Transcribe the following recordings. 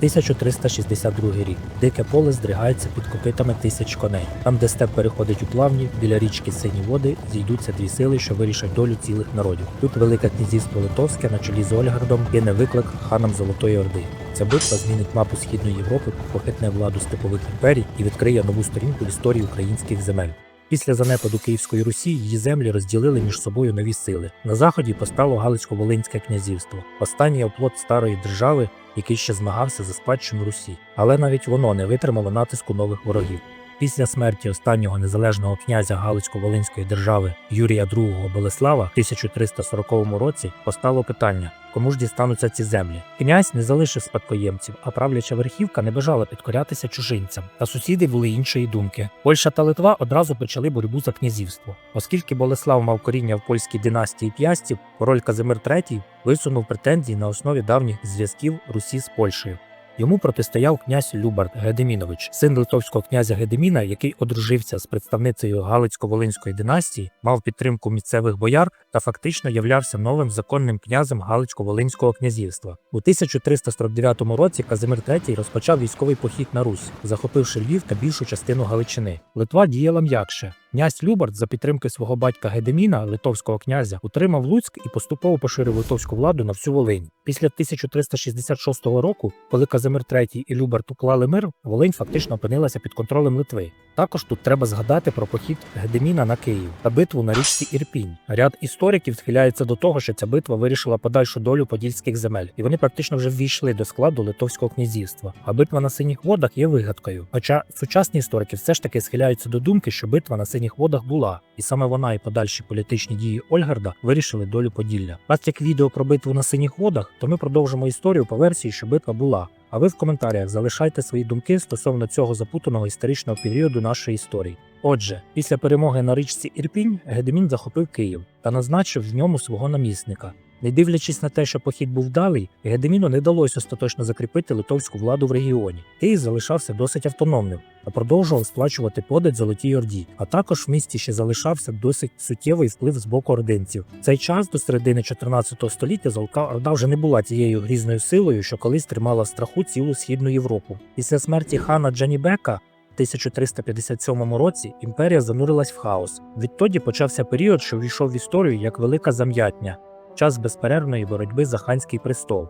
1362 рік. Дике поле здригається під копитами тисяч коней. Там, де степ переходить у плавні, біля річки Сині води зійдуться дві сили, що вирішать долю цілих народів. Тут Велике князівство Литовське на чолі з Ольгардом кине виклик ханам Золотої Орди. Ця битва змінить мапу Східної Європи, похитне владу степових імперій і відкриє нову сторінку в історії українських земель. Після занепаду Київської Русі її землі розділили між собою нові сили. На заході постало Галицько-Волинське князівство, останній оплот старої держави, який ще змагався за спадщину Русі. Але навіть воно не витримало натиску нових ворогів. Після смерті останнього незалежного князя Галицько-Волинської держави Юрія II Болеслава в 1340 році постало питання, кому ж дістануться ці землі. Князь не залишив спадкоємців, а правляча верхівка не бажала підкорятися чужинцям. Та сусіди були іншої думки. Польща та Литва одразу почали боротьбу за князівство. Оскільки Болеслав мав коріння в польській династії п'ястів, король Казимир III висунув претензії на основі давніх зв'язків Русі з Польщею. Йому протистояв князь Любард Гедемінович, син литовського князя Гедеміна, який одружився з представницею Галицько-Волинської династії, мав підтримку місцевих бояр та фактично являвся новим законним князем Галицько-Волинського князівства. У 1349 році Казимир III розпочав військовий похід на Русь, захопивши Львів та більшу частину Галичини. Литва діяла м'якше. Князь Любард за підтримки свого батька Гедеміна, литовського князя, утримав Луцьк і поступово поширив литовську владу на всю Волинь. Після 1366 року, коли Казимир III і Любард уклали мир, Волинь фактично опинилася під контролем Литви. Також тут треба згадати про похід Гедеміна на Київ та битву на річці Ірпінь. Ряд істориків схиляється до того, що ця битва вирішила подальшу долю подільських земель, і вони практично вже ввійшли до складу литовського князівства. А битва на синіх водах є вигадкою. Хоча сучасні історики все ж таки схиляються до думки, що битва на синіх водах була, і саме вона і подальші політичні дії Ольгарда вирішили долю Поділля. Раз як відео про битву на синіх водах, то ми продовжимо історію по версії, що битва була. А ви в коментарях залишайте свої думки стосовно цього запутаного історичного періоду нашої історії. Отже, після перемоги на річці Ірпінь Гедемін захопив Київ та назначив в ньому свого намісника. Не дивлячись на те, що похід був вдалий, Гедеміну не вдалося остаточно закріпити литовську владу в регіоні. Київ залишався досить автономним та продовжував сплачувати подать Золотій Орді. А також в місті ще залишався досить суттєвий вплив з боку ординців. Цей час до середини 14 століття Золота Орда вже не була тією грізною силою, що колись тримала в страху цілу східну Європу. Після смерті хана Джанібека. В 1357 році імперія занурилась в хаос. Відтоді почався період, що війшов в історію як велика зам'ятня, час безперервної боротьби за ханський престол.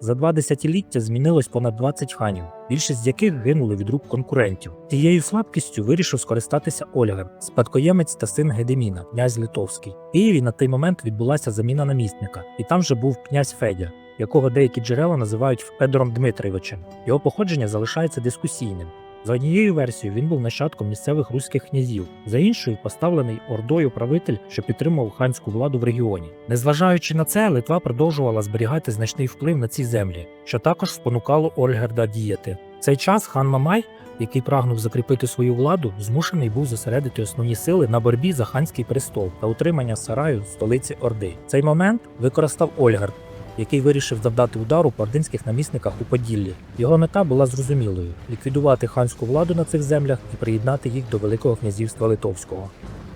За два десятиліття змінилось понад 20 ханів, більшість з яких гинули від рук конкурентів. Цією слабкістю вирішив скористатися Ольгар, спадкоємець та син Гедеміна, князь Литовський. В Києві на той момент відбулася заміна намісника, і там же був князь Федя, якого деякі джерела називають Федором Дмитровичем. Його походження залишається дискусійним. За однією версією, він був нащадком місцевих руських князів, за іншою поставлений ордою правитель, що підтримував ханську владу в регіоні. Незважаючи на це, Литва продовжувала зберігати значний вплив на ці землі, що також спонукало Ольгерда діяти. В цей час хан Мамай, який прагнув закріпити свою владу, змушений був зосередити основні сили на боротьбі за ханський престол та утримання сараю столиці Орди. Цей момент використав Ольгард, який вирішив завдати удару по ординських намісниках у Поділлі. Його мета була зрозумілою: ліквідувати ханську владу на цих землях і приєднати їх до Великого князівства Литовського.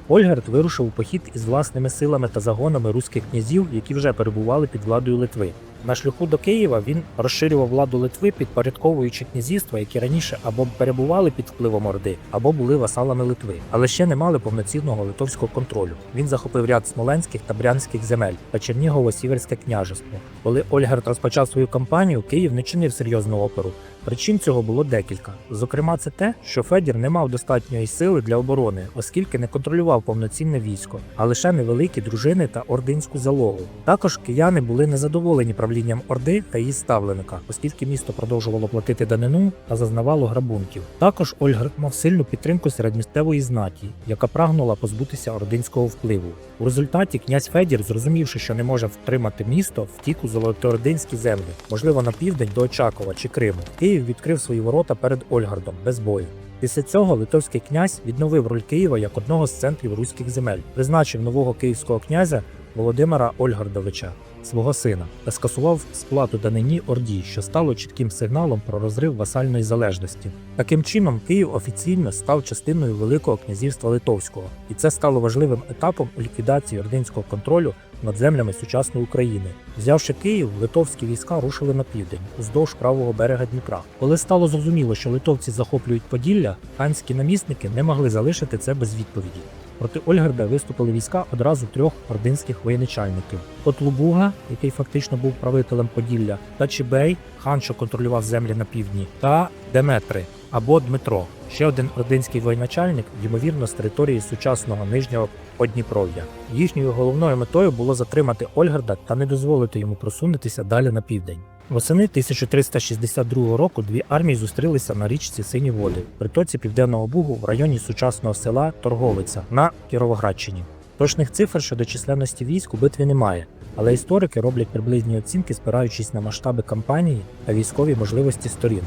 Ольгард вирушив у похід із власними силами та загонами руських князів, які вже перебували під владою Литви. На шляху до Києва він розширював владу Литви, підпорядковуючи князівства, які раніше або перебували під впливом Орди, або були васалами Литви, але ще не мали повноцінного литовського контролю. Він захопив ряд смоленських та брянських земель та Чернігово-Сіверське княжество. Коли Ольгард розпочав свою кампанію, Київ не чинив серйозну опору. Причин цього було декілька. Зокрема, це те, що Федір не мав достатньої сили для оборони, оскільки не контролював повноцінне військо, а лише невеликі дружини та ординську залогу. Також кияни були незадоволені правлінням Орди та її ставленика, оскільки місто продовжувало платити данину та зазнавало грабунків. Також Ольгард мав сильну підтримку серед місцевої знаті, яка прагнула позбутися ординського впливу. У результаті князь Федір, зрозумівши, що не може втримати місто, втік у золотоординські землі, можливо, на південь до Очакова чи Криму. Київ відкрив свої ворота перед Ольгардом без бою. Після цього литовський князь відновив роль Києва як одного з центрів руських земель, призначив нового київського князя Володимира Ольгардовича, свого сина, та скасував сплату данині Орді, що стало чітким сигналом про розрив васальної залежності. Таким чином, Київ офіційно став частиною Великого князівства Литовського, і це стало важливим етапом у ліквідації ординського контролю над землями сучасної України. Взявши Київ, литовські війська рушили на південь, уздовж правого берега Дніпра. Коли стало зрозуміло, що литовці захоплюють Поділля, ханські намісники не могли залишити це без відповіді. Проти Ольгерда виступили війська одразу трьох ординських воєначальників: Котлубуга, який фактично був правителем Поділля, та Чібей, хан, що контролював землі на півдні, та Деметри або Дмитро, ще один ординський воєначальник, ймовірно, з території сучасного нижнього Подніпров'я. Їхньою головною метою було затримати Ольгерда та не дозволити йому просунутися далі на південь. Восени 1362 року дві армії зустрілися на річці Сині Води, притоці Південного Бугу в районі сучасного села Торговиця на Кіровоградщині. Точних цифр щодо численності військ у битві немає, але історики роблять приблизні оцінки, спираючись на масштаби кампанії та військові можливості сторін.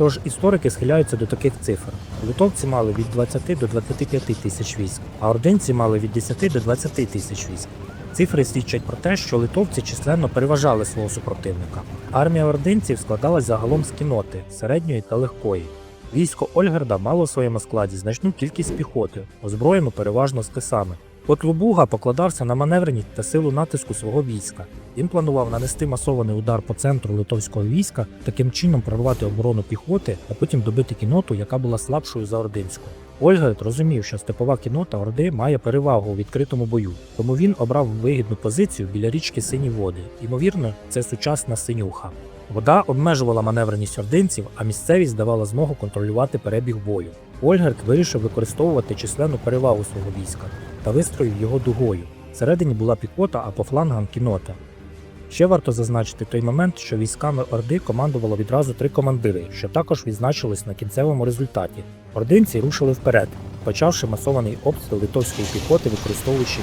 Тож історики схиляються до таких цифр: литовці мали від 20 до 25 тисяч військ, а ординці мали від 10 до 20 тисяч військ. Цифри свідчать про те, що литовці численно переважали свого супротивника. Армія ординців складалась загалом з кіноти середньої та легкої. Військо Ольгерда мало в своєму складі значну кількість піхоти, озброєну переважно списами. Котлубуга покладався на маневреність та силу натиску свого війська. Він планував нанести масований удар по центру литовського війська, таким чином прорвати оборону піхоти, а потім добити кіноту, яка була слабшою за ординську. Ольгерд розумів, що степова кінота Орди має перевагу у відкритому бою, тому він обрав вигідну позицію біля річки Сині Води. Ймовірно, це сучасна синюха. Вода обмежувала маневреність ординців, а місцевість давала змогу контролювати перебіг бою. Ольгерд вирішив використовувати численну перевагу свого війська та вистроїв його дугою. Всередині була піхота, а по флангам кінота. Ще варто зазначити той момент, що військами Орди командувало відразу три командири, що також відзначились на кінцевому результаті. Ординці рушили вперед, почавши масований обстріл литовської піхоти, використовуючи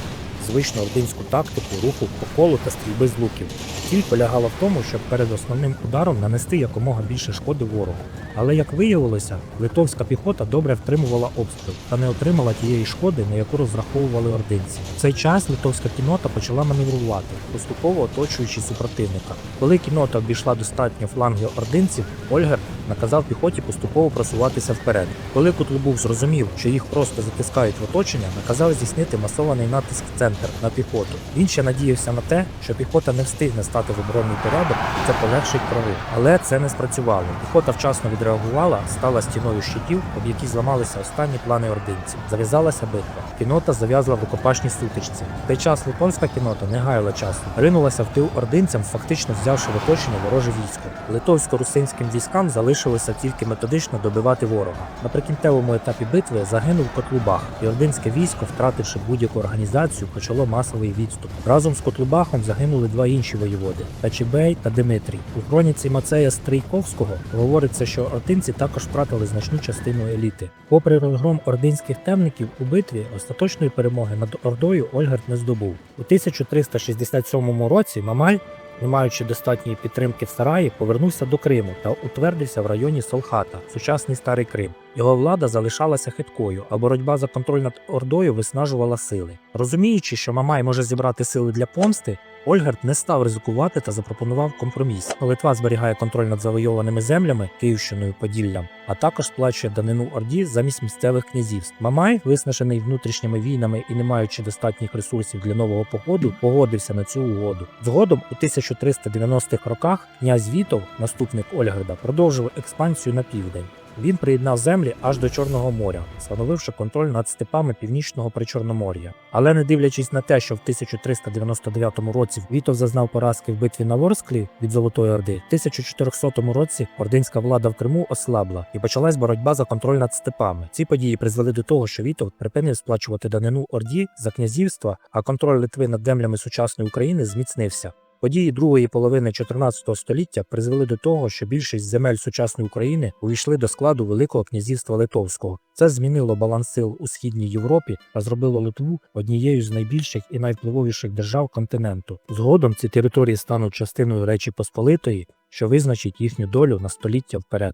звичну ординську тактику руху по колу та стрільби з луків. Ціль полягала в тому, щоб перед основним ударом нанести якомога більше шкоди ворогу. Але як виявилося, литовська піхота добре втримувала обстріл та не отримала тієї шкоди, на яку розраховували ординці. В цей час литовська кінота почала маневрувати, поступово оточуючи супротивника. Коли кінота обійшла достатньо флангів ординців, Ольгер наказав піхоті поступово просуватися вперед. Коли Кутлубув зрозумів, що їх просто затискають в оточення, наказав здійснити масований натиск в центр на піхоту. Він ще надіявся на те, що піхота не встигне стати в оборонний порядок, і це полегшить прорив. Але це не спрацювало. Піхота вчасно відреагувала, стала стіною щитів, об які зламалися останні плани ординців. Зав'язалася битва. Кінота зав'язла в рукопашній сутичці. В той час литовська кінота не гаяла часу, ринулася в тил ординцям, фактично взявши в оточення вороже військо. Литовсько-русинським військам залишилося тільки методично добивати ворога. На прикінцевому етапі битви загинув Котлубах, і ординське військо, втративши будь-яку організацію, почало масовий відступ. Разом з Котлубахом загинули два інші воєводи Тачібей та Димитрій. У хроніці Мацея Стрийковського говориться, що ординці також втратили значну частину еліти. Попри розгром ординських темників у битві, остаточної перемоги над Ордою Ольгард не здобув. У 1367 році Мамай не маючи достатньої підтримки в Сараї, повернувся до Криму та утвердився в районі Солхата, сучасний старий Крим. Його влада залишалася хиткою, а боротьба за контроль над Ордою виснажувала сили. Розуміючи, що Мамай може зібрати сили для помсти, Ольгард не став ризикувати та запропонував компроміс. Литва зберігає контроль над завойованими землями Київщиною Поділлям, а також сплачує данину Орді замість місцевих князівств. Мамай, виснажений внутрішніми війнами і не маючи достатніх ресурсів для нового походу, погодився на цю угоду. Згодом у 1390-х роках князь Вітов, наступник Ольгарда, продовжив експансію на південь. Він приєднав землі аж до Чорного моря, встановивши контроль над степами північного причорномор'я. Але не дивлячись на те, що в 1399 році Вітов зазнав поразки в битві на Ворсклі від Золотої Орди, в 1400 році ординська влада в Криму ослабла і почалась боротьба за контроль над степами. Ці події призвели до того, що Вітов припинив сплачувати данину Орді за князівства, а контроль Литви над землями сучасної України зміцнився. Події другої половини 14 століття призвели до того, що більшість земель сучасної України увійшли до складу Великого князівства Литовського. Це змінило баланс сил у східній Європі та зробило Литву однією з найбільших і найвпливовіших держав континенту. Згодом ці території стануть частиною Речі Посполитої, що визначить їхню долю на століття вперед.